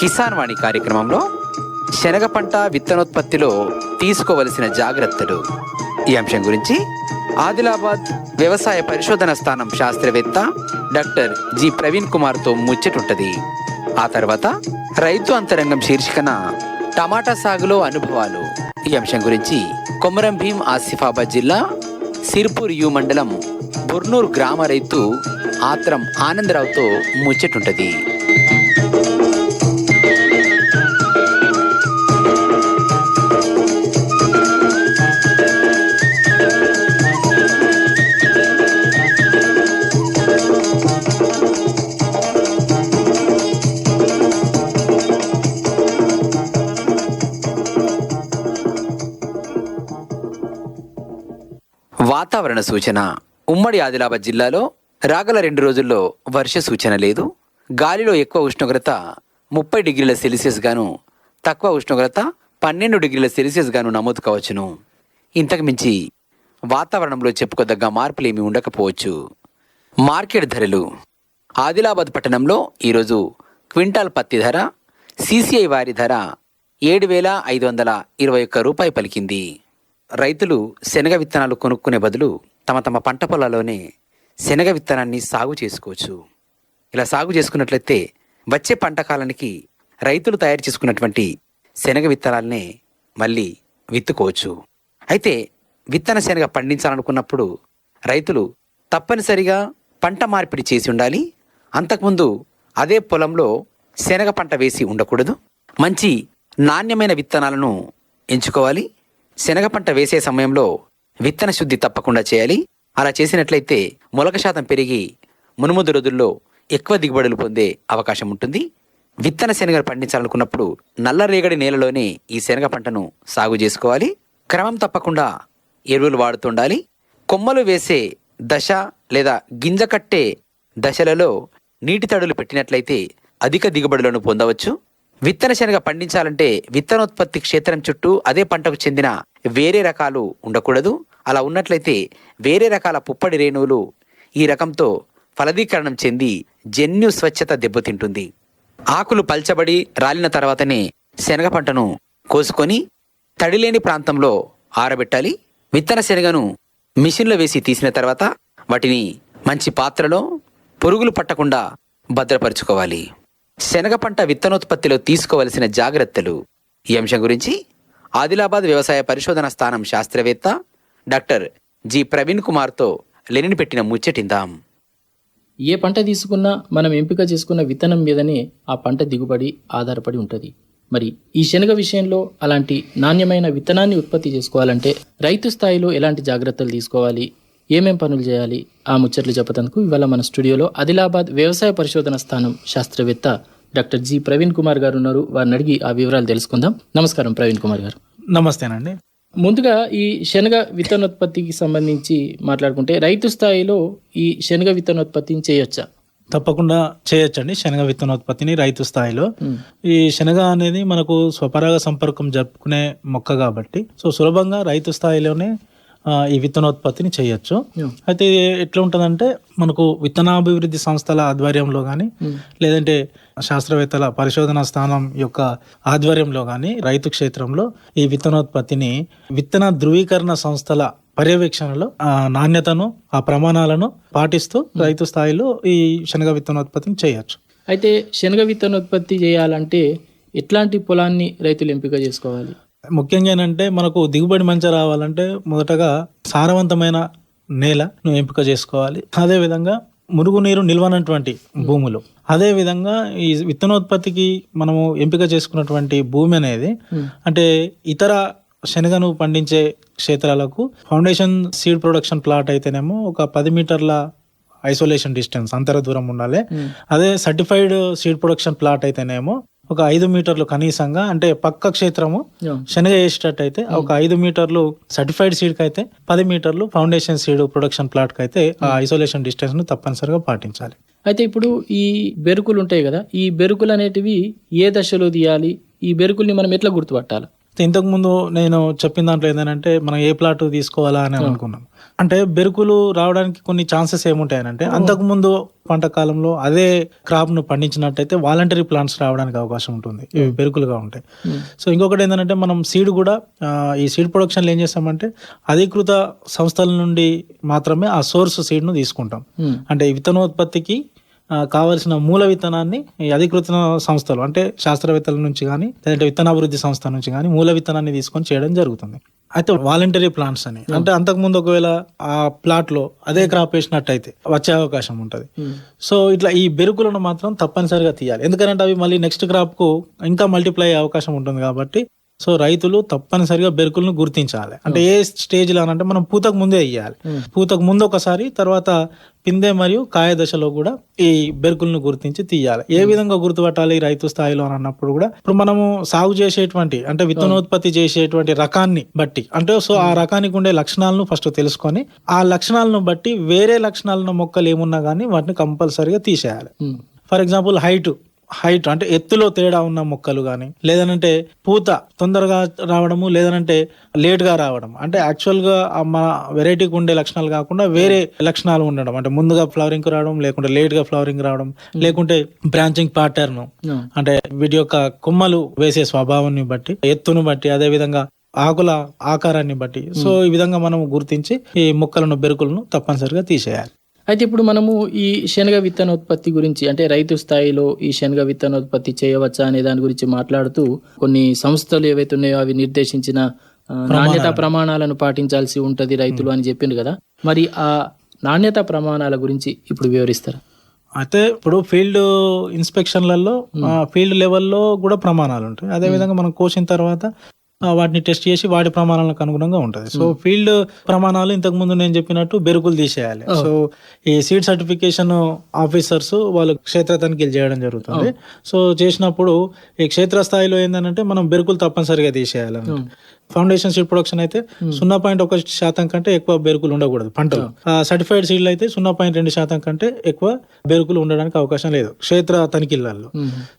కిసాన్ వాణి కార్యక్రమంలో శనగ పంట విత్తనోత్పత్తిలో తీసుకోవలసిన జాగ్రత్తలు. ఈ అంశం గురించి ఆదిలాబాద్ వ్యవసాయ పరిశోధన స్థానం శాస్త్రవేత్త డాక్టర్ జి. ప్రవీణ్ కుమార్తో ముచ్చటుంటది. ఆ తర్వాత రైతు అంతరంగం శీర్షికన టమాటా సాగులో అనుభవాలు. ఈ అంశం గురించి కొమరం భీం ఆసిఫాబాద్ జిల్లా సిర్పూర్ యు మండలం బుర్నూర్ గ్రామ రైతు ఆత్రం ఆనందరావుతో ముచ్చటుంటది. వాతావరణ సూచన. ఉమ్మడి ఆదిలాబాద్ జిల్లాలో రాగల రెండు రోజుల్లో వర్ష సూచన లేదు. గాలిలో ఎక్కువ ఉష్ణోగ్రత ముప్పై డిగ్రీల సెల్సియస్ గాను తక్కువ ఉష్ణోగ్రత పన్నెండు డిగ్రీల సెల్సియస్ గాను నమోదు కావచ్చును. ఇంతకు మించి వాతావరణంలో చెప్పుకోదగ్గ మార్పులేమీ ఉండకపోవచ్చు. మార్కెట్ ధరలు. ఆదిలాబాద్ పట్టణంలో ఈరోజు క్వింటాల్ పత్తి ధర సీసీఐ వారి ధర ఏడు వేల ఐదు వందల ఇరవై ఒక్క రూపాయి పలికింది. రైతులు శనగ విత్తనాలు కొనుక్కునే బదులు తమ తమ పంట పొలాల్లోనే శనగ విత్తనాన్ని సాగు చేసుకోవచ్చు. ఇలా సాగు చేసుకున్నట్లయితే వచ్చే పంట కాలానికి రైతులు తయారు చేసుకున్నటువంటి శనగ విత్తనాలనే మళ్ళీ విత్తుకోవచ్చు. అయితే విత్తన శనగ పండించాలనుకున్నప్పుడు రైతులు తప్పనిసరిగా పంట మార్పిడి చేసి ఉండాలి. అంతకుముందు అదే పొలంలో శనగ పంట వేసి ఉండకూడదు. మంచి నాణ్యమైన విత్తనాలను ఎంచుకోవాలి. శనగ పంట వేసే సమయంలో విత్తన శుద్ధి తప్పకుండా చేయాలి. అలా చేసినట్లయితే మొలక శాతం పెరిగి మునుముదు రోజుల్లో ఎక్కువ దిగుబడులు పొందే అవకాశం ఉంటుంది. విత్తన శనగ పండించాలనుకున్నప్పుడు నల్ల రేగడి నేలలోనే ఈ శనగ పంటను సాగు చేసుకోవాలి. క్రమం తప్పకుండా ఎరువులు వాడుతుండాలి కొమ్మలు వేసే దశ లేదా గింజ కట్టే దశలలో నీటి తడులు పెట్టినట్లయితే అధిక దిగుబడులను పొందవచ్చు. విత్తన శనగ పండించాలంటే విత్తనోత్పత్తి క్షేత్రం చుట్టూ అదే పంటకు చెందిన వేరే రకాలు ఉండకూడదు. అలా ఉన్నట్లయితే వేరే రకాల పుప్పడి రేణువులు ఈ రకంతో ఫలదీకరణం చెంది జన్యు స్వచ్ఛత దెబ్బతింటుంది. ఆకులు పల్చబడి రాలిన తర్వాతనే శనగ పంటను కోసుకొని తడిలేని ప్రాంతంలో ఆరబెట్టాలి. విత్తన శనగను మిషన్లో వేసి తీసిన తర్వాత వాటిని మంచి పాత్రలో పురుగులు పట్టకుండా భద్రపరుచుకోవాలి. శనగ పంట విత్తనోత్పత్తిలో తీసుకోవలసిన జాగ్రత్తలు. ఈ అంశం గురించి ఆదిలాబాద్ వ్యవసాయ పరిశోధన స్థానం శాస్త్రవేత్త డాక్టర్ జి ప్రవీణ్ కుమార్తో లెనిన్ పెట్టిన ముచ్చటిందాం. ఏ పంట తీసుకున్నా మనం ఎంపిక చేసుకున్న విత్తనం మీదనే ఆ పంట దిగుబడి ఆధారపడి ఉంటుంది. మరి ఈ శనగ విషయంలో అలాంటి నాణ్యమైన విత్తనాన్ని ఉత్పత్తి చేసుకోవాలంటే రైతు స్థాయిలో ఎలాంటి జాగ్రత్తలు తీసుకోవాలి? ఏమేం పనులు చేయాలి? ఆ ముచ్చట్లు చెప్పతందుకు ఇవాళ మన స్టూడియోలో ఆదిలాబాద్ వ్యవసాయ పరిశోధన స్థానం శాస్త్రవేత్త డాక్టర్ జి ప్రవీణ్ కుమార్ గారు ఉన్నారు. వారిని అడిగి ఆ వివరాలు తెలుసుకుందాం. నమస్కారం ప్రవీణ్ కుమార్ గారు. నమస్తేనండి. ముందుగా ఈ శనగ విత్తనోత్పత్తికి సంబంధించి మాట్లాడుకుంటే రైతు స్థాయిలో ఈ శనగ విత్తనోత్పత్తిని చేయొచ్చా? తప్పకుండా చేయొచ్చండి. శనగ విత్తనోత్పత్తిని రైతు స్థాయిలో. ఈ శనగ అనేది మనకు స్వపరాగ సంపర్కం జరుపుకునే మొక్క కాబట్టి. సో సులభంగా రైతు స్థాయిలోనే ఈ విత్తనోత్పత్తిని చేయొచ్చు. అయితే ఎట్లా ఉంటుందంటే మనకు విత్తనాభివృద్ధి సంస్థల ఆధ్వర్యంలో కానీ లేదంటే శాస్త్రవేత్తల పరిశోధన స్థానం యొక్క ఆధ్వర్యంలో కానీ రైతు క్షేత్రంలో ఈ విత్తనోత్పత్తిని విత్తన ధృవీకరణ సంస్థల పర్యవేక్షణలో ఆ నాణ్యతను ఆ ప్రమాణాలను పాటిస్తూ రైతు స్థాయిలో ఈ శనగ విత్తనోత్పత్తిని చేయొచ్చు. అయితే శనగ విత్తనోత్పత్తి చేయాలంటే ఎట్లాంటి పొలాన్ని రైతులు ఎంపిక చేసుకోవాలి? ముఖ్యంగా ఏంటంటే మనకు దిగుబడి మంచిగా రావాలంటే మొదటగా సారవంతమైన నేలను ఎంపిక చేసుకోవాలి. అదే విధంగా మురుగునీరు నిల్వనటువంటి భూములు. అదే విధంగా ఈ విత్తనోత్పత్తికి మనము ఎంపిక చేసుకున్నటువంటి భూమి అనేది అంటే ఇతర శనగను పండించే క్షేత్రాలకు ఫౌండేషన్ సీడ్ ప్రొడక్షన్ ప్లాట్ అయితేనేమో ఒక పది మీటర్ల ఐసోలేషన్ డిస్టెన్స్ అంతర దూరం ఉండాలి. అదే సర్టిఫైడ్ సీడ్ ప్రొడక్షన్ ప్లాట్ అయితేనేమో ఒక ఐదు మీటర్లు కనీసంగా అంటే పక్క క్షేత్రము. శనగ వేసేటట్టయితే ఒక ఐదు మీటర్లు సర్టిఫైడ్ సీడ్కి అయితే పది మీటర్లు ఫౌండేషన్ సీడ్ ప్రొడక్షన్ ప్లాట్కి అయితే ఆ ఐసోలేషన్ డిస్టెన్స్ను తప్పనిసరిగా పాటించాలి. అయితే ఇప్పుడు ఈ బెరుకులు ఉంటాయి కదా ఈ బెరుకులు అనేటివి ఏ దశలో తీయాలి? ఈ బెరుకుల్ని మనం ఎట్లా గుర్తుపట్టాలి? ఇంతకు ముందు నేను చెప్పిన దాంట్లో ఏంటంటే మనం ఏ ప్లాట్ తీసుకోవాలా అని అనుకున్నాం. అంటే బెరుకులు రావడానికి కొన్ని ఛాన్సెస్ ఏముంటాయనంటే అంతకు ముందు పంట కాలంలో అదే క్రాప్ను పండించినట్టయితే వాలంటరీ ప్లాంట్స్ రావడానికి అవకాశం ఉంటుంది. ఇవి బెరుకులుగా ఉంటాయి. సో ఇంకొకటి ఏంటంటే మనం సీడ్ కూడా ఈ సీడ్ ప్రొడక్షన్లో ఏం చేస్తామంటే అధికృత సంస్థల నుండి మాత్రమే ఆ సోర్స్ సీడ్ను తీసుకుంటాం. అంటే విత్తనోత్పత్తికి కావలసిన మూల విత్తనాన్ని అధికృత సంస్థలు అంటే శాస్త్రవేత్తల నుంచి కానీ లేదంటే విత్తనాభివృద్ధి సంస్థ నుంచి కానీ మూల విత్తనాన్ని తీసుకొని చేయడం జరుగుతుంది. అయితే వాలంటరీ ప్లాంట్స్ అని అంటే అంతకు ముందు ఒకవేళ ఆ ప్లాట్లో అదే క్రాప్ వేసినట్టయితే వచ్చే అవకాశం ఉంటది. సో ఇట్లా ఈ బెరుకులను మాత్రం తప్పనిసరిగా తీయాలి. ఎందుకంటే అవి మళ్ళీ నెక్స్ట్ క్రాప్కు ఇంకా మల్టిప్లై అయ్యే అవకాశం ఉంటుంది కాబట్టి సో రైతులు తప్పనిసరిగా బెరుకులను గుర్తించాలి. అంటే ఏ స్టేజ్లో అంటే మనం పూతకు ముందే వేయాలి పూతకు ముందు ఒకసారి తర్వాత పిందె మరియు కాయ దశలో కూడా ఈ బెరుకులను గుర్తించి తీయాలి. ఏ విధంగా గుర్తుపట్టాలి రైతు స్థాయిలో అని అన్నప్పుడు కూడా ఇప్పుడు మనము సాగు చేసేటువంటి అంటే విత్తనోత్పత్తి చేసేటువంటి రకాన్ని బట్టి అంటే సో ఆ రకానికి ఉండే లక్షణాలను ఫస్ట్ తెలుసుకొని ఆ లక్షణాలను బట్టి వేరే లక్షణాలను మొక్కలు ఏమున్నా కానీ వాటిని కంపల్సరిగా తీసేయాలి. For example height. హైట్ అంటే ఎత్తులో తేడా ఉన్న మొక్కలు కానీ లేదనంటే పూత తొందరగా రావడము లేదనంటే లేట్గా రావడం. అంటే యాక్చువల్గా ఆ మన వెరైటీకి ఉండే లక్షణాలు కాకుండా వేరే లక్షణాలు ఉండడం. అంటే ముందుగా ఫ్లవరింగ్ రావడం లేకుంటే లేట్గా ఫ్లవరింగ్ రావడం లేకుంటే బ్రాంచింగ్ ప్యాటర్న్. అంటే వీటి యొక్క కొమ్మలు వేసే స్వభావాన్ని బట్టి ఎత్తును బట్టి అదే విధంగా ఆకుల ఆకారాన్ని బట్టి. సో ఈ విధంగా మనం గుర్తించి ఈ మొక్కలను బెరుకులను తప్పనిసరిగా తీసేయాలి. అయితే ఇప్పుడు మనము ఈ శనగ విత్తనోత్పత్తి గురించి అంటే రైతు స్థాయిలో ఈ శనగ విత్తనోత్పత్తి చేయవచ్చా అనే దాని గురించి మాట్లాడుతూ కొన్ని సంస్థలు ఏవైతే ఉన్నాయో అవి నిర్దేశించిన నాణ్యత ప్రమాణాలను పాటించాల్సి ఉంటది రైతులు అని చెప్పిండు కదా. మరి ఆ నాణ్యత ప్రమాణాల గురించి ఇప్పుడు వివరిస్తారా? అయితే ఇప్పుడు ఫీల్డ్ ఇన్స్పెక్షన్లలో ఫీల్డ్ లెవెల్లో కూడా ప్రమాణాలు ఉంటాయి. అదే విధంగా మనం కోసిన తర్వాత వాటిని టెస్ట్ చేసి వాటి ప్రమాణాలకు అనుగుణంగా ఉంటుంది. సో ఫీల్డ్ ప్రమాణాలు ఇంతకు ముందు నేను చెప్పినట్టు బెరుకులు తీసేయాలి. సో ఈ సీడ్ సర్టిఫికేషన్ ఆఫీసర్స్ వాళ్ళు క్షేత్ర తనిఖీలు చేయడం జరుగుతుంది. సో చేసినప్పుడు ఈ క్షేత్ర స్థాయిలో ఏంటంటే మనం బెరుకులు తప్పనిసరిగా తీసేయాలి ఫౌండేషన్ సీడ్ ప్రొడక్షన్ అయితే సున్నా పాయింట్ ఒక శాతం కంటే ఎక్కువ బెరుకులు ఉండకూడదు పంటలు. సర్టిఫైడ్ సీడ్లు అయితే సున్నా పాయింట్ రెండు శాతం కంటే ఎక్కువ బెరుకులు ఉండడానికి అవకాశం లేదు క్షేత్ర తనిఖీలలో.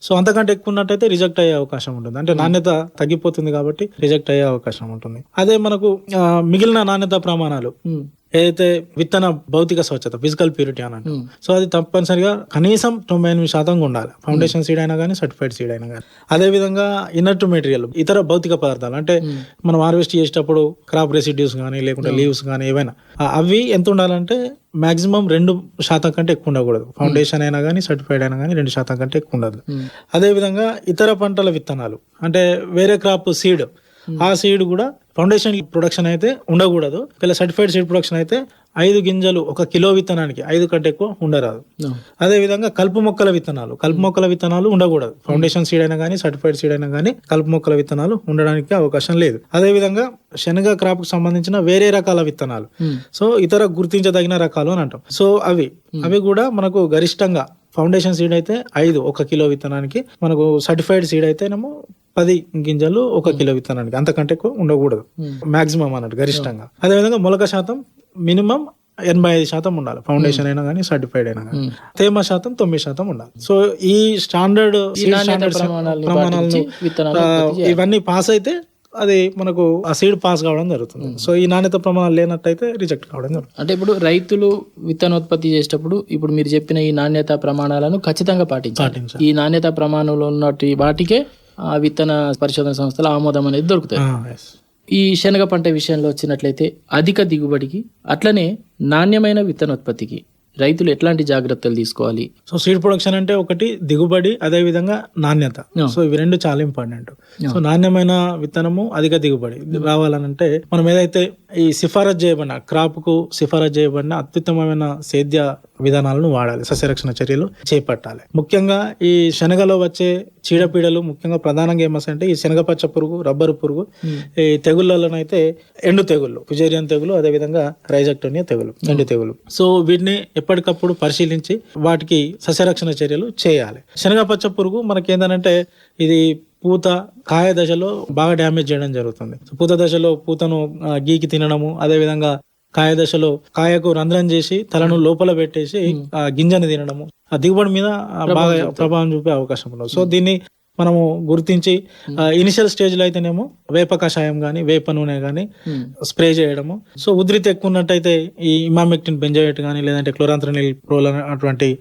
సో అంతకంటే ఎక్కువ ఉన్నట్టయితే రిజెక్ట్ అయ్యే అవకాశం ఉంటుంది. అంటే నాణ్యత తగ్గిపోతుంది కాబట్టి రిజెక్ట్ అయ్యే అవకాశం ఉంటుంది. అదే మనకు మిగిలిన నాణ్యత ప్రమాణాలు. ఏదైతే విత్తన భౌతిక స్వచ్ఛత ఫిజికల్ ప్యూరిటీ అని అంటాం సో అది తప్పనిసరిగా కనీసం తొంభై ఎనిమిది శాతంగా ఉండాలి. ఫౌండేషన్ సీడ్ అయినా కానీ సర్టిఫైడ్ సీడ్ అయినా కానీ అదే విధంగా ఇన్నర్ మెటీరియల్ ఇతర భౌతిక పదార్థాలు అంటే మనం హార్వెస్ట్ చేసేటప్పుడు క్రాప్ రెసిడ్యూస్ కానీ లేకుంటే లీవ్స్ కానీ ఏవైనా అవి ఎంత ఉండాలంటే మాక్సిమం రెండు శాతం కంటే ఎక్కువ ఉండకూడదు. ఫౌండేషన్ అయినా కానీ సర్టిఫైడ్ అయినా కానీ రెండు శాతం కంటే ఎక్కువ ఉండదు. అదే విధంగా ఇతర పంటల విత్తనాలు అంటే వేరే క్రాప్ సీడ్ ఆ సీడ్ కూడా ఫౌండేషన్ ప్రొడక్షన్ అయితే ఉండకూడదు. ఇలా సర్టిఫైడ్ సీడ్ ప్రొడక్షన్ అయితే ఐదు గింజలు ఒక కిలో విత్తనానికి ఐదు కంటే ఎక్కువ ఉండరాదు. అదే విధంగా కలుపు మొక్కల విత్తనాలు కలుపు మొక్కల విత్తనాలు ఉండకూడదు. ఫౌండేషన్ సీడ్ అయినా కానీ సర్టిఫైడ్ సీడ్ అయినా కానీ కలుపు మొక్కల విత్తనాలు ఉండడానికి అవకాశం లేదు. అదే విధంగా శనగ క్రాప్కు సంబంధించిన వేరే రకాల విత్తనాలు. సో ఇతర గుర్తించదగిన రకాలు అని అంటాం. సో అవి అవి కూడా మనకు గరిష్టంగా ఫౌండేషన్ సీడ్ అయితే ఐదు ఒక కిలో విత్తనానికి మనకు సర్టిఫైడ్ సీడ్ అయితేనేమో పది గింజలు ఒక కిలో విత్తనానికి. అంతకంటే ఎక్కువ ఉండకూడదు. మాక్సిమం అన్నట్టు గరిష్టంగా. అదేవిధంగా మొలక శాతం మినిమం ఎనభై ఐదు శాతం ఉండాలి. ఫౌండేషన్ అయినా కానీ సర్టిఫైడ్ అయినా కానీ తేమ శాతం తొమ్మిది శాతం ఉండాలి. సో ఈ స్టాండర్డ్ ప్రమాణాలను. ఇవన్నీ పాస్ అయితే అది మనకు ఆ సీడ్ పాస్ కావడం జరుగుతుంది. సో ఈ నాణ్యత ప్రమాణాలు లేనట్టయితే రిజెక్ట్ కావడం జరుగుతుంది. అంటే ఇప్పుడు రైతులు విత్తనోత్పత్తి చేసేటప్పుడు ఇప్పుడు మీరు చెప్పిన ఈ నాణ్యత ప్రమాణాలను ఖచ్చితంగా పాటించాలి. ఈ నాణ్యత ప్రమాణంలో ఉన్నటి వాటికే విత్తన పరిశోధన సంస్థల ఆమోదం అనేది దొరుకుతుంది ఆ. ఈ శనగ పంట విషయంలో వచ్చినట్లయితే అధిక దిగుబడికి అట్లనే నాణ్యమైన విత్తనోత్పత్తికి రైతులు ఎట్లాంటి జాగ్రత్తలు తీసుకోవాలి? సో సీడ్ ప్రొడక్షన్ అంటే ఒకటి దిగుబడి అదే విధంగా నాణ్యత. సో ఇవి రెండు చాలా ఇంపార్టెంట్ సో నాణ్యమైన విత్తనము అధిక దిగుబడి. రావాలనంటే మనం ఏదైతే ఈ సిఫారసు చేయబడిన క్రాప్కు సిఫారసు చేయబడిన అత్యుత్తమమైన సేద్య విధానాలను వాడాలి సస్యరక్షణ చర్యలు చేపట్టాలి. ముఖ్యంగా ఈ శనగలో వచ్చే చీడపీడలు ముఖ్యంగా ప్రధానంగా ఏమొస్తాయంటే ఈ శనగపచ్చ పురుగు రబ్బరు పురుగు ఈ తెగుళ్ళలోనైతే ఎండు తెగుళ్ళు ఫిజేరియన్ తెగులు అదేవిధంగా రైజక్టోనియా తెగులు ఎండు తెగులు సో వీటిని ఎప్పటికప్పుడు పరిశీలించి వాటికి సస్యరక్షణ చర్యలు చేయాలి. శనగపచ్చ పురుగు మనకి ఏంటంటే ఇది పూత కాయ దశలో బాగా డ్యామేజ్ చేయడం జరుగుతుంది. పూత దశలో పూతను గీకి తినడము అదేవిధంగా కాయ దశలో కాయకు రంధ్రం చేసి తలను లోపల పెట్టేసి ఆ గింజని తినడము. ఆ దిగుబడి మీద బాగా ప్రభావం చూపే అవకాశం ఉండదు సో దీన్ని మనము గుర్తించి ఇనిషియల్ స్టేజ్లో అయితేనేమో వేప కషాయం గానీ వేప నూనె గానీ స్ప్రే చేయడము. సో ఉధృతి ఎక్కువ ఉన్నట్టయితే ఈ ఇమామెక్టిన్ బెంజోయేట్ కానీ లేదంటే క్లోరాంథ్రనిల్ ప్రోల్ అటువంటి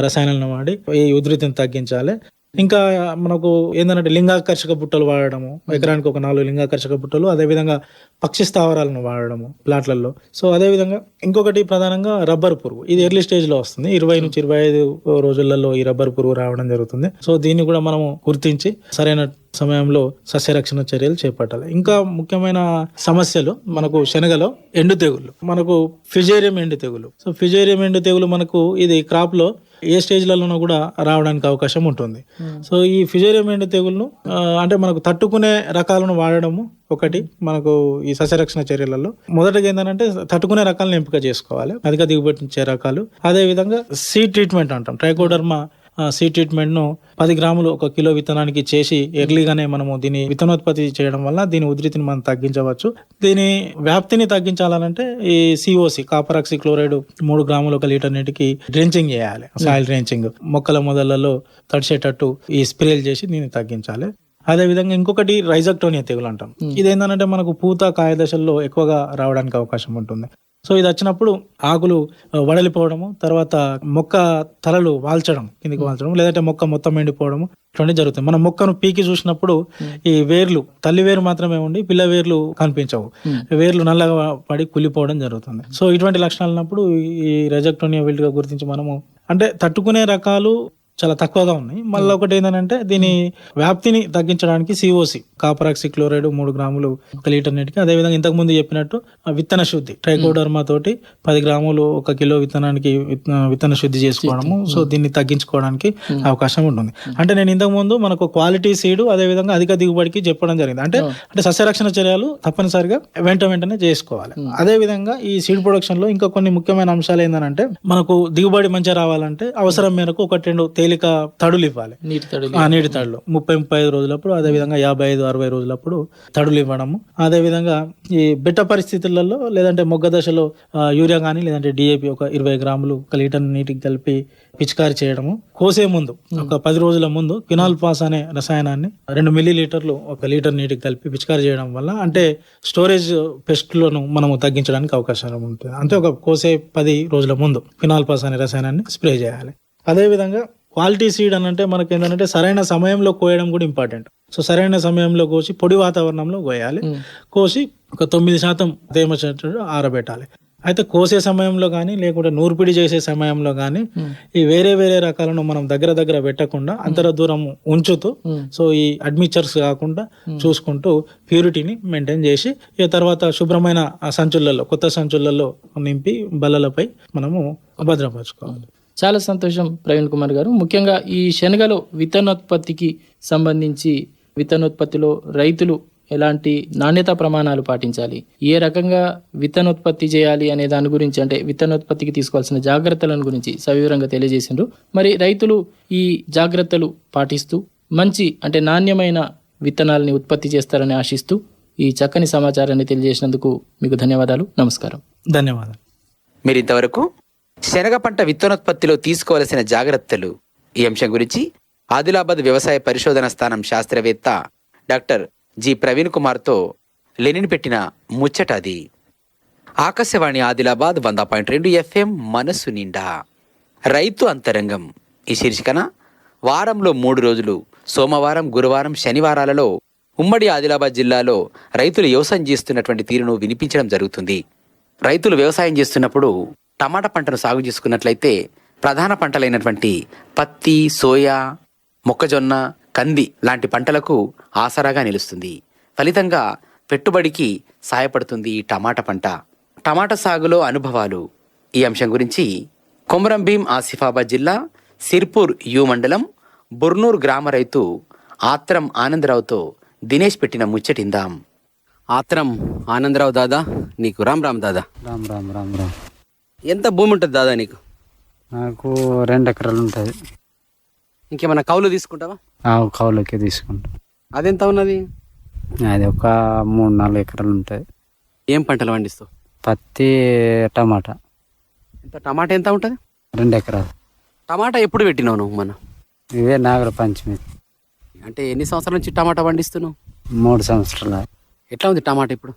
రసాయనాలను వాడి ఈ ఉధృతిని తగ్గించాలి. ఇంకా మనకు ఏంటంటే లింగాకర్షక బుట్టలు వాడడము ఎకరానికి ఒక నాలుగు లింగాకర్షక బుట్టలు అదేవిధంగా పక్షి స్థావరాలను వాడడము ప్లాట్లలో. సో అదేవిధంగా ఇంకొకటి ప్రధానంగా రబ్బర్ పురుగు. ఇది ఎర్లీ స్టేజ్లో వస్తుంది. ఇరవై నుంచి ఇరవై ఐదు రోజులలో ఈ రబ్బర్ పురుగు రావడం జరుగుతుంది. సో దీన్ని కూడా మనము గుర్తించి సరైన సమయంలో సస్యరక్షణ చర్యలు చేపట్టాలి. ఇంకా ముఖ్యమైన సమస్యలు మనకు శనగలో ఎండు తెగులు మనకు ఫిజేరియం ఎండు తెగులు సో ఫిజేరియం ఎండు తెగులు మనకు ఇది క్రాప్లో ఏ స్టేజ్లలోనూ కూడా రావడానికి అవకాశం ఉంటుంది. సో ఈ ఫిజేరియం ఎండు తెగులను అంటే మనకు తట్టుకునే రకాలను వాడడము ఒకటి మనకు ఈ సస్యరక్షణ చర్యలలో. మొదటగా ఏంటంటే తట్టుకునే రకాలను ఎంపిక చేసుకోవాలి. అధిక దిగుబడి ఇచ్చే రకాలు. అదే విధంగా సీడ్ ట్రీట్మెంట్ అంటాం. ట్రైకోడర్మా సీడ్ ట్రీట్మెంట్ను పది గ్రాములు ఒక కిలో విత్తనానికి చేసి ఎర్లీగానే మనము దీని విత్తనోత్పత్తి చేయడం వల్ల దీని ఉధృతిని మనం తగ్గించవచ్చు. దీని వ్యాప్తిని తగ్గించాలంటే ఈ సిఓసి కాపరాక్సి క్లోరైడ్ మూడు గ్రాములు ఒక లీటర్ నీటికి డ్రెంచింగ్ చేయాలి సాయిల్ డ్రెంచింగ్. మొక్కల మొదళ్ళలో తడిచేటట్టు ఈ స్ప్రేలు చేసి దీన్ని తగ్గించాలి. అదే విధంగా ఇంకొకటి రైజక్టోనియా తెగులు అంటాం. ఇది ఏంటంటే మనకు పూత కాయ దశల్లో ఎక్కువగా రావడానికి అవకాశం ఉంటుంది. సో ఇది వచ్చినప్పుడు ఆకులు వడలిపోవడము తర్వాత మొక్క తలలు వాల్చడం కిందికి వాల్చడం లేదంటే మొక్క మొత్తం ఎండిపోవడము ఇటువంటి జరుగుతుంది మనం మొక్కను పీకి చూసినప్పుడు ఈ వేర్లు తల్లి వేరు మాత్రమే ఉండి పిల్ల వేర్లు కనిపించవు. వేర్లు నల్లగా పడి కులిపోవడం జరుగుతుంది. సో ఇటువంటి లక్షణాలు ఉన్నప్పుడు ఈ రెజక్టోనియా విల్ట్గా గుర్తించి మనము అంటే తట్టుకునే రకాలు చాలా తక్కువగా ఉన్నాయి. మళ్ళీ ఒకటి ఏంటంటే దీని వ్యాప్తిని తగ్గించడానికి సిఓసి కాపరాక్సి క్లోరైడ్ మూడు గ్రాములు ఒక లీటర్ నీటికి. అదేవిధంగా ఇంతకు ముందు చెప్పినట్టు విత్తన శుద్ధి ట్రైకోడర్మా తోటి పది గ్రాములు ఒక కిలో విత్తనానికి విత్త- విత్తన శుద్ధి చేసుకోవడము. సో దీన్ని తగ్గించుకోవడానికి అవకాశం ఉంటుంది. అంటే నేను ఇంతకు ముందు మనకు క్వాలిటీ సీడ్ అదే విధంగా అధిక దిగుబడికి చెప్పడం జరిగింది. అంటే అంటే సస్యరక్షణ చర్యలు తప్పనిసరిగా వెంట వెంటనే చేసుకోవాలి. అదే విధంగా ఈ సీడ్ ప్రొడక్షన్లో ఇంకా కొన్ని ముఖ్యమైన అంశాలు ఏంటంటే మనకు దిగుబడి మంచిగా రావాలంటే అవసరం మేరకు ఒకటి రెండు తేలిక తడులు ఇవ్వాలి. నీటి తడులు ఆ నీటి తడులు. ముప్పై ముప్పై ఐదు రోజులప్పుడు అదే విధంగా యాభై ఐదు అరవై రోజులప్పుడు తడులు ఇవ్వడము. అదే విధంగా ఈ బిట్ట పరిస్థితులలో లేదంటే మొగ్గ దశలో యూరియా కానీ లేదంటే డిఏపి ఒక ఇరవై గ్రాములు ఒక లీటర్ నీటికి కలిపి పిచికారి చేయడము. కోసే ముందు ఒక పది రోజుల ముందు ఫినాల్ పాస్ అనే రసాయనాన్ని రెండు మిల్లీ లీటర్లు ఒక లీటర్ నీటికి కలిపి పిచికారి చేయడం వల్ల అంటే స్టోరేజ్ పెస్ట్లను మనము తగ్గించడానికి అవకాశం ఉంటుంది. అంటే ఒక కోసే పది రోజుల ముందు ఫినాల్ పాస్ అనే రసాయనాన్ని స్ప్రే చేయాలి. అదే విధంగా క్వాలిటీ సీడ్ అని అంటే మనకి ఏంటంటే సరైన సమయంలో కోయడం కూడా ఇంపార్టెంట్. సో సరైన సమయంలో కోసి పొడి వాతావరణంలో కోయాలి. కోసి ఒక తొమ్మిది శాతం తేమ ఆరబెట్టాలి. అయితే కోసే సమయంలో కానీ లేకుంటే నూర్పిడి చేసే సమయంలో కానీ ఈ వేరే వేరే రకాలను మనం దగ్గర దగ్గర పెట్టకుండా అంతర దూరం ఉంచుతూ సో ఈ అడ్మిచర్స్ కాకుండా చూసుకుంటూ ప్యూరిటీని మెయింటైన్ చేసి ఇక తర్వాత శుభ్రమైన సంచులలో కొత్త సంచులలో నింపి బల్లలపై మనము భద్రపరచుకోవాలి చాలా సంతోషం ప్రవీణ్ కుమార్ గారు. ముఖ్యంగా ఈ శనగలో విత్తనోత్పత్తికి సంబంధించి విత్తనోత్పత్తిలో రైతులు ఎలాంటి నాణ్యత ప్రమాణాలు పాటించాలి? ఏ రకంగా విత్తనోత్పత్తి చేయాలి అనే దాని గురించి అంటే విత్తనోత్పత్తికి తీసుకోవాల్సిన జాగ్రత్తలను గురించి సవివరంగా తెలియజేసిండ్రు. మరి రైతులు ఈ జాగ్రత్తలు పాటిస్తూ మంచి అంటే నాణ్యమైన విత్తనాలని ఉత్పత్తి చేస్తారని ఆశిస్తూ ఈ చక్కని సమాచారాన్ని తెలియజేసినందుకు మీకు ధన్యవాదాలు. నమస్కారం. ధన్యవాదాలు. మీరు ఇంతవరకు శనగ పంట విత్తనోత్పత్తిలో తీసుకోవలసిన జాగ్రత్తలు. ఈ అంశం గురించి ఆదిలాబాద్ వ్యవసాయ పరిశోధన స్థానం శాస్త్రవేత్త డాక్టర్ జి. ప్రవీణ్ కుమార్తో లెనిన్ పెట్టిన ముచ్చట అది. ఆకాశవాణి ఆదిలాబాద్ వంద పాయింట్ రెండు ఎఫ్ఎం మనస్సు నిండా. రైతు అంతరంగం. ఈ శీర్షికన వారంలో మూడు రోజులు సోమవారం గురువారం శనివారాలలో ఉమ్మడి ఆదిలాబాద్ జిల్లాలో రైతులు వ్యవసాయం చేస్తున్నటువంటి తీరును వినిపించడం జరుగుతుంది. రైతులు వ్యవసాయం చేస్తున్నప్పుడు టమాటా పంటను సాగు చేసుకున్నట్లయితే ప్రధాన పంటలైనటువంటి పత్తి సోయా మొక్కజొన్న కంది లాంటి పంటలకు ఆసరాగా నిలుస్తుంది. ఫలితంగా పెట్టుబడికి సాయపడుతుంది ఈ టమాటా పంట. టమాటా సాగులో అనుభవాలు. ఈ అంశం గురించి కొమరం భీం ఆసిఫాబాద్ జిల్లా సిర్పూర్ యు మండలం బుర్నూర్ గ్రామ రైతు ఆత్రం ఆనందరావుతో దినేష్ పెట్టిన ముచ్చటిందాం. ఆత్రం ఆనందరావు దాదా నీకు రామ్ రామ్ దాదా. రామ్ రామ్ రామ్ రామ్. ఎంత భూమి ఉంటుంది దాదా నీకు? నాకు రెండు ఎకరాలు ఉంటుంది. ఇంకేమైనా కౌలు తీసుకుంటావా? ఆ కౌలుకి తీసుకుంటాం. అదెంత ఉన్నది? అది ఒక మూడు నాలుగు ఎకరాలు ఉంటుంది. ఏం పంటలు పండిస్తావు? పత్తి టమాటా. ఎంత టమాటా ఎంత ఉంటుంది? రెండు ఎకరాలు. టమాటా ఎప్పుడు పెట్టినావు నువ్వు మన ఇవే నాగర పంచమి. అంటే ఎన్ని సంవత్సరాల నుంచి టమాటా పండిస్తున్నావు? మూడు సంవత్సరాలు. ఎట్లా ఉంది టమాటా ఇప్పుడు?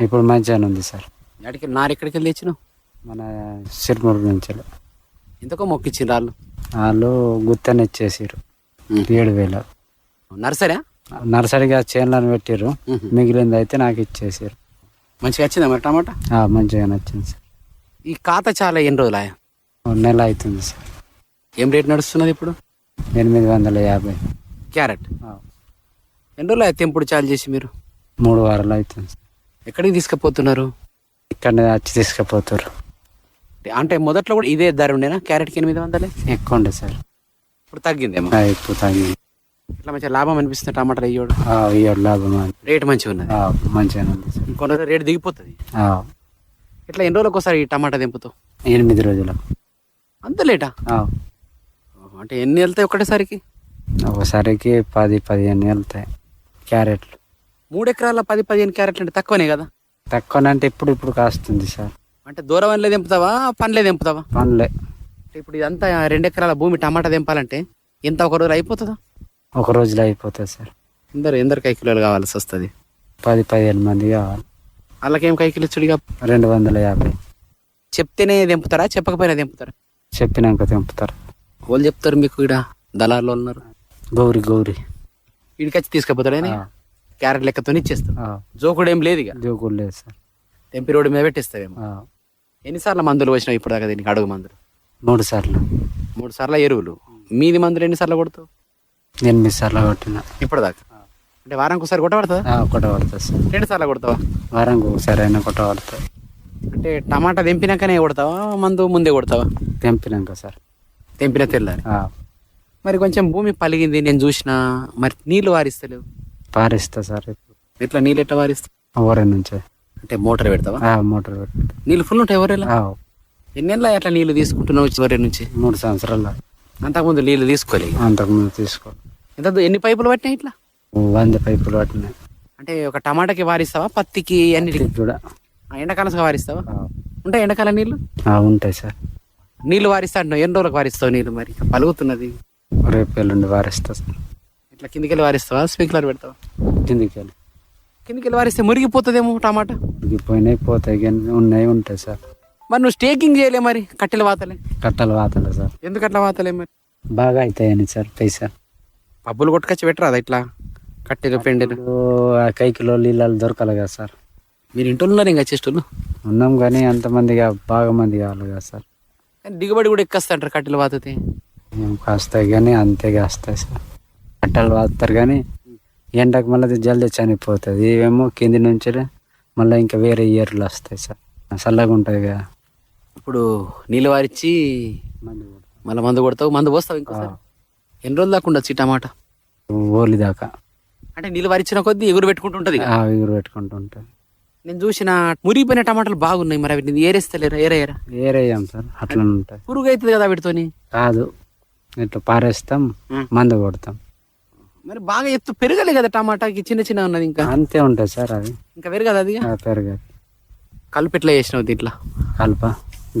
ఇప్పుడు మంచిగానే ఉంది సార్. ఎక్కడికి నారు ఎక్కడికి వెళ్ళి తెచ్చినావు? మన సిరిమూరు నుంచి. ఎంతకో మొక్కిచ్చిన రాళ్ళు వాళ్ళు గుత్తని ఇచ్చేసారు ఏడు వేలు. నర్సరా నర్సరీగా చేనులను పెట్టారు. మిగిలింది అయితే నాకు ఇచ్చేసారు మంచిగా వచ్చిందా మరి టమాటా? మంచిగా నచ్చింది సార్. ఈ ఖాతా చాలా ఎన్ని రోజులు ఆయా? నెల అవుతుంది సార్. ఏం రేట్ నడుస్తున్నది ఇప్పుడు? ఎనిమిది వందల యాభై. క్యారెట్? ఎన్ని రోజులు అయితే తెంపుడు చాలు చేసి మీరు? మూడు వారాలు అవుతుంది సార్. ఎక్కడికి తీసుకుపోతున్నారు? ఇక్కడ వచ్చి తీసుకుపోతారు అంటే మొదట్లో కూడా ఇదే ధర ఉండేనా? క్యారెట్కి ఎనిమిది వందలే? ఎక్కువ ఉండే సార్. ఇప్పుడు తగ్గిందేమో? ఎక్కువ తగ్గింది. ఇట్లా మంచిగా లాభం అనిపిస్తుంది టమాటాలు అయ్యోడు ఆ, ఇయ్యడు లాభం. రేట్ మంచిగా ఉన్నది? ఆ, మంచిగానే ఉంది రోజులు రేట్ దిగిపోతుంది. ఇట్లా ఎన్ని రోజులకు ఒకసారి ఈ టమాటా దింపుతావు ఎనిమిది రోజులు అంత లేటా? అంటే ఎన్ని వెళ్తాయి ఒకటేసారికి? ఒకసారికి పది పదిహేను వెళ్తాయి క్యారెట్లు. మూడు ఎకరాల పది పదిహేను క్యారెట్లు అంటే తక్కువనే కదా? తక్కువనంటే ఇప్పుడు ఇప్పుడు కాస్తుంది సార్. అంటే దూరం వల్లే దింపుతావా పండ్లే దింపుతావా పనులే అంటే ఇప్పుడు ఇదంతా రెండు ఎకరాల భూమి టమాటా దింపాలంటే ఎంత ఒక రోజు అయిపోతుందా? ఒక రోజులో అయిపోతుంది సార్. ఎందరు ఎందరు కై కిలోలు కావాల్సి వస్తుంది? పది పదిహేను మంది కావాలి. వాళ్ళకేం కై కిలో చుడిగా రెండు వందల యాభై. చెప్తేనే దింపుతారా చెప్పకపోయినా దింపుతారా చెప్పినాక తెంపుతారు. వాళ్ళు చెప్తారు మీకు ఇక్కడ దళారులు ఉన్నారు. గౌరి గౌరి. వీడికి వచ్చి తీసుకుపోతాడని ఆ, క్యారెట్ లెక్కతో ఇచ్చేస్తాం జోకుడు ఏం లేదు ఇక. జోకులు లేదు సార్. తెంపి రోడ్డు మీద పెట్టేస్తావేమో ఆ, ఎన్నిసార్లు మందులు వచ్చినావు ఇప్పుడు దాకా దీనికి అడుగు మందులు? మూడు సార్లు. మూడు సార్లు ఎరువులు. మీది మందులు ఎన్నిసార్లు కొడతావు? ఎనిమిది సార్లు కొట్టిన. ఇప్పటిదాకా? అంటే వారానికి ఒకసారి కొట్టబడుతుందా కొట్టబడుతుంది సార్. రెండు సార్లు కొడతావా? వారానికి ఒకసారి అయినా కొట్టబడుతుంది అంటే టమాటా తెంపినాకనే కొడతావా? మందు ముందే కొడతావా? తెంపినాక సార్. తెంపిన తెల్లారి. మరి కొంచెం భూమి పలిగింది నేను చూసిన. మరి నీళ్ళు వారిస్తలేవు? పారిస్తా సార్. ఇప్పుడు ఎట్లా నీళ్ళు ఎట్లా వారిస్తావు? ఊరే నుంచే. అంటే మోటార్ పెడతావా? మోటార్ పెట్టి నీళ్ళు ఫుల్ ఉంటాయి ఎవరేలా ఎన్నెళ్ళ ఎట్లా నీళ్ళు తీసుకుంటున్నావు చివరి నుంచి? మూడు సంవత్సరాలు. అంతకుముందు నీళ్ళు తీసుకోలేదు అంతకుముందు తీసుకో. ఎంత ఎన్ని పైపులు పట్టినాయి ఇట్లా? వంద పైపులు పట్టినాయి. అంటే ఒక టమాటాకి వారిస్తావా? పత్తికి అన్నిటికి? కూడా. ఎండాకాలం వారిస్తావా? ఉంటాయి ఎండాకాలం నీళ్ళు ఆ, ఉంటాయి సార్. నీళ్ళు వారిస్తా అంటున్నావు. ఎన్ని రోజులకు వారిస్తావు నీళ్ళు మరి? పలుగుతున్నది. రేపు ఎల్లుండి వారిస్తా సార్. ఇట్లా కిందికి వెళ్ళి వారిస్తావా? స్ప్రింక్లర్ పెడతావా? కిందికి వెళ్ళి కిందికి వారిస్తే మురిగిపోతుందేమో టమాటా? పోయినాయి పోతాయి కానీ ఉన్నాయి ఉంటాయి సార్. మరి నువ్వు స్టేకింగ్ చేయలే మరి కట్టెలు వాతలే? కట్టలు వాతలే సార్. ఎందుకు అట్లా వాతలే మరి? బాగా అవుతాయని సార్ పైసా. పబ్బులు కొట్టుకొచ్చి పెట్టరాదా ఇట్లా? కట్టెలు పెండెలు? కైకిలో నీళ్ళు దొరకాలి కదా సార్. మీరు ఇంట్లో ఉన్నారు ఇంకా చేస్తున్నారు ఉన్నాం కానీ అంతమందిగా బాగా మంది కావాలి కదా సార్. దిగుబడి కూడా ఎక్కొస్తా అంటారు కట్టెలు వాతితే. కాస్తాయి కానీ అంతే కాస్తాయి సార్. కట్టలు వాస్తారు కానీ ఎండకు మళ్ళీ జల్దీ చనిపోతుంది. ఇవేమో కింది నుంచి మళ్ళీ ఇంకా వేరే ఇయర్లు వస్తాయి సార్. చల్లగా ఉంటుంది కదా. ఇప్పుడు నీళ్ళు వారిచ్చి మళ్ళీ మందు కొడతావు మందు పోస్తావు ఇంకోసారి ఎన్ని రోజులు దాకా ఉండొచ్చు ఈ టమాటా ఓలి దాకా. అంటే నీళ్ళు వారిచ్చిన కొద్దీ ఎగురు పెట్టుకుంటుంటది ఆ ఎగురు పెట్టుకుంటూ ఉంటుంది. నేను చూసిన మురిగిపోయిన టమాటాలు బాగున్నాయి మరి అవి ఏరేస్తలేరా ఏరేయరా? ఏరేయం సార్ అట్లా ఉంటుంది పురుగు అవుతుంది కదా వీటితోని? కాదు ఇట్లా పారేస్తాం. మందు కొడతాం. మరి బాగా ఎత్తు పెరగలే కదా టమాటాకి చిన్న చిన్న ఉన్నది ఇంకా. అంతే ఉంటుంది సార్ అది. ఇంకా పెరగదు అది పెరగదు. కలుపు ఎట్లా చేసినావు దీంట్లో? కలప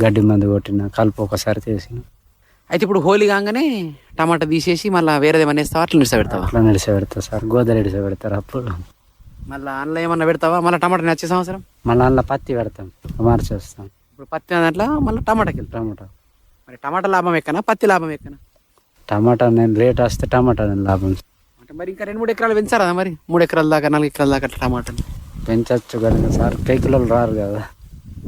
గడ్డి మందు కొట్టిన కలుపు ఒకసారి చేసిన. అయితే ఇప్పుడు హోలీ కాగానే టమాటా తీసేసి మళ్ళీ వేరేదేమన్నా వేస్తావా? అట్లా నిలిచి పెడతావా అట్లా నడిచి పెడతా సార్. గోదరి నడిచి పెడతారు అప్పుడు. మళ్ళీ అందులో ఏమన్నా పెడతావా? మళ్ళీ టమాటా నచ్చే సంవత్సరం? మళ్ళీ అందులో పత్తి పెడతాం. మార్చి వస్తాం. ఇప్పుడు పత్తి దాంట్లో మళ్ళీ టమాటాకి వెళ్తాం. టమాటా. మరి టమాటా లాభం ఎక్కనా? పత్తి లాభం ఎక్కనా? టమాటా నేను రేట్ వస్తే టమాటా నేను లాభం. అంటే మరి ఇంకా రెండు మూడు ఎకరాలు పెంచారా మరి? మూడు ఎకరాల దాకా నాలుగు ఎకరాల దాకా అట్లా టమాటాలు? పెంచచ్చు కానీ సార్ కైకిలోలు రారు కదా.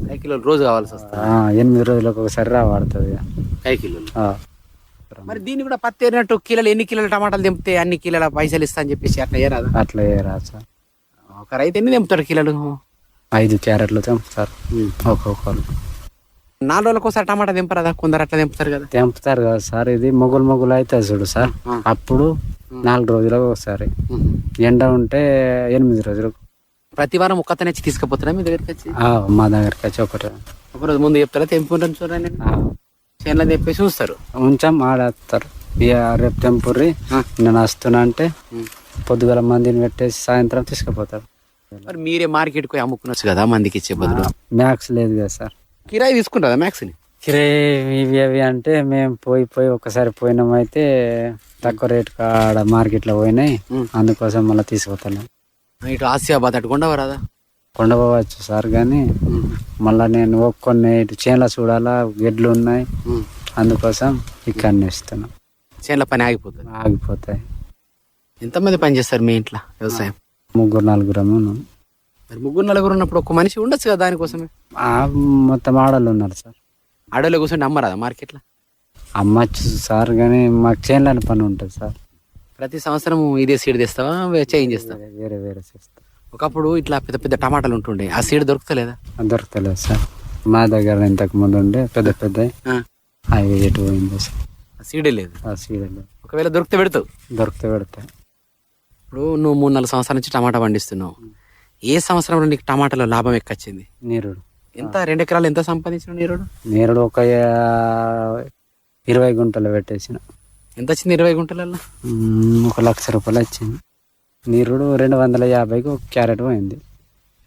ఐదు కిలోలు రోజు కావాల్సి వస్తుంది ఆ, ఎనిమిది రోజులకు ఒకసారి రాబడుతుంది ఐదు కిలోలు? ఆ. మరి దీన్ని కూడా పత్తి ఏరినట్టు కిలోలు ఎన్ని కిలోల టమాటాలు తెంపితే అన్ని కిలోల పైసలు ఇస్తా అని చెప్పేసి అట్లా ఏరాదా అట్లా ఏ రాదు సార్. ఒక రైతు ఎన్ని తెంపుతాడు కిలోలు? ఐదు క్యారెట్లు తెంపుతారు ఒక్కొక్కరు. నాలుగు రోజులకు ఒకసారి టమాటా తెంపరాదా? కొందరు అట్లా తెంపుతారు కదా. తెంపుతారు కదా సార్. ఇది మొగులు మొగులు అవుతుంది చూడు సార్. అప్పుడు నాలుగు రోజులకు ఒకసారి. ఎండ ఉంటే ఎనిమిది రోజులకు ప్రతి వారం ఒక్కతనే వచ్చి తీసుకుపోతారా మీ దగ్గరికి వచ్చి? మా దగ్గరికి వచ్చి ఒకటి. ఒకరోజు ముందు చెప్తారా? తెంపుకుంటాను చూడండి. చేనులో తెప్పేసి చూస్తారు ఉంచాం ఆడేస్తారు. ఇక రేపు తెంపుర్రి నేను వస్తున్నా అంటే పొద్దుగల మందిని పెట్టేసి సాయంత్రం తీసుకుపోతారు. మరి మీరే మార్కెట్కి పోయి అమ్ముకునొచ్చు కదా మందికి ఇచ్చే బదులు? మ్యాక్స్ లేదు కదా సార్. కిరాయి తీసుకుంటారా మ్యాక్స్ని? కిరే ఇవి అవి అంటే మేము పోయి పోయి ఒకసారి పోయినాం అయితే తక్కువ రేటు కాడ మార్కెట్లో పోయినాయి. అందుకోసం మళ్ళీ తీసుకుపోతాను ఇటు ఆసియాబాద్ అటు కొండవరాదా కొండపోవచ్చు సార్ కానీ మళ్ళీ నేను ఒక్కొన్ని ఇటు చేనులో చూడాలా గెడ్లు ఉన్నాయి. అందుకోసం ఇక్కడనే ఇస్తున్నాం. చేనుల పని ఆగిపోతుంది. ఆగిపోతాయి. ఎంతమంది పని చేస్తారు మీ ఇంట్లో వ్యవసాయం? ముగ్గురు నలుగురము ఉన్నాం. మరి ముగ్గురు నలుగురు ఉన్నప్పుడు ఒక మనిషి ఉండొచ్చు కదా దానికోసమే? మొత్తం ఆడలు ఉన్నారు సార్. ఆడలో కూర్చొని అమ్మరాదా మార్కెట్లో? అమ్మచ్చు సార్ కానీ మాకు చేనులని పని ఉంటుంది సార్. ప్రతి సంవత్సరం ఇదే సీడ్ తెస్తావా? చేంజ్ చేస్తావా? వేరే వేరే చేస్తాం ఒకప్పుడు ఇట్లా పెద్ద పెద్ద టమాటాలు ఉంటుండే ఆ సీడ్ దొరుకుతలేదా? దొరకలేదు సార్. మా దగ్గర ఇంతకు ముందు ఉండే పెద్ద పెద్ద అవి ఎటు పోయింది సార్. ఆ సీడే లేదు. ఆ ఒకవేళ దొరికితే పెడతావు. దొరికితే పెడతాయి ఇప్పుడు నువ్వు మూడు నాలుగు సంవత్సరాల నుంచి టమాటా పండిస్తున్నావు. ఏ సంవత్సరంలో నీకు టమాటాలో లాభం ఎక్కొచ్చింది? నీరుడు. ఎంత? రెండు ఎకరాలు ఎంత సంపాదించిన నీరుడు? నీరుడు ఒక ఇరవై గుంటలు పెట్టేసిన. ఎంత వచ్చింది ఇరవై గుంటలలో ఒక లక్ష రూపాయలు వచ్చింది. నీరుడు రెండు వందల యాభైకి ఒక క్యారెట్ పోయింది.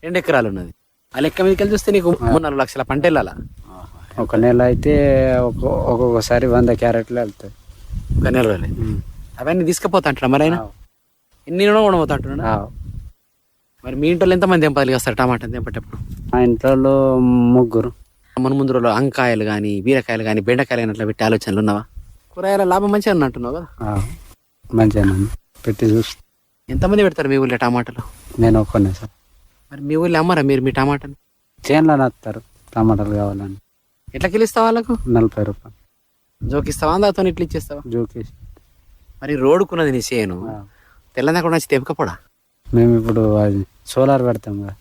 రెండు ఎకరాలు ఉన్నది. ఆ లెక్క మీదకి వెళ్ళి చూస్తే నీకు మూడు నాలుగు లక్షల పంట వెళ్ళాలా? ఒక నెల అయితే ఒక్కొ ఒక్కొక్కసారి వంద క్యారెట్లు వెళ్తాయి. ఒక నెల అవన్నీ తీసుకుపోతా అంటున్నా మరి ఆయన? ఎన్ని కూడా ఉండబోతా అంటున్నాడు? ఆ, మరి మీ ఇంట్లో ఎంతమంది తెంపాలి వస్తారు టమాటా తెంపేటప్పుడు మా ఇంట్లో ముగ్గురు. మన ముందు రోజులు అంకాయలు కానీ బీరకాయలు కానీ బెండకాయలు కానీ అట్లా పెట్టి ఆలోచనలు ఉన్నవా? కూరగాయల లాభం మంచిగా ఉన్నట్టున్నావు కదా? మంచిగా పెట్టి చూసి ఎంతమంది పెడతారు మీ ఊళ్ళో టమాటాలు? నేను ఒక్కనే సార్. మరి మీ ఊళ్ళో అమ్మరా మీరు మీ టమాటాలు చేనులో నత్తారు. టమాటాలు కావాలని. ఎట్లా కిలిస్తావా వాళ్ళకు? నలభై రూపాయలు. జోకిస్తావా దాంతో ఇట్లా ఇచ్చేస్తావా? జోకేసి మరి రోడ్డుకున్నది నీ చేయను ఆ. తెల్లందాకుండా వచ్చి తెంపకపోడా? మేము ఇప్పుడు అది సోలార్ పెడతాం కదా.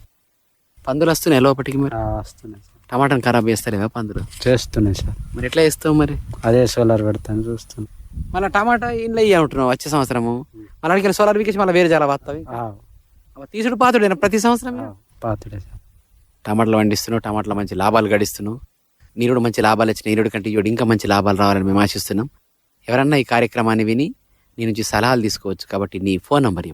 పందులు వస్తున్నాయి లోపలికి మరి? ఆ, వస్తున్నాయి సార్. టమాటాను ఖరాబ్ చేస్తారేవా పందులు? చేస్తున్నాయి సార్. మరి ఎట్లా చేస్తావు మరి? అదే సోలార్ పెడతాను చూస్తున్నాం. మళ్ళీ టమాటా ఇంట్లో ఇయ్య ఉంటున్నావు వచ్చే సంవత్సరము. మళ్ళీ అడిగిన సోలార్ వీకేసి మళ్ళీ వేరే చాలా వస్తావి ఆ, తీసుడు పాతుడేనా ప్రతి సంవత్సరం? ఆ, పాతుడే సార్. టమాటాలు పండిస్తున్నావు టమాటాలు మంచి లాభాలు గడిస్తున్నావు. నీరుడు మంచి లాభాలు వచ్చిన నీరుడు కంటే ఈయుడు ఇంకా మంచి లాభాలు రావాలని మేము ఆశిస్తున్నాం. ఎవరన్నా ఈ కార్యక్రమాన్ని విని నీ నుంచి సలహాలు తీసుకోవచ్చు కాబట్టి నీ phone number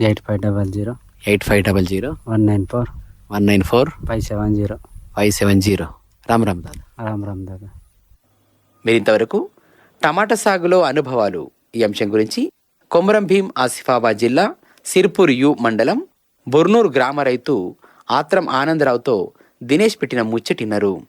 eight five double zero. Eight five double zero. One nine four. One nine four. Five seven zero. Five seven zero. Ram Ram Dada. Ram Ram Dada. మీరు ఇంతవరకు టమాటా సాగులో అనుభవాలు. ఈ అంశం గురించి కొమరం భీం ఆసిఫాబాద్ జిల్లా సిర్పూర్ యు మండలం బొర్నూరు గ్రామ రైతు ఆత్రం ఆనందరావుతో దినేష్ పెట్టిన ముచ్చటిన్నారు.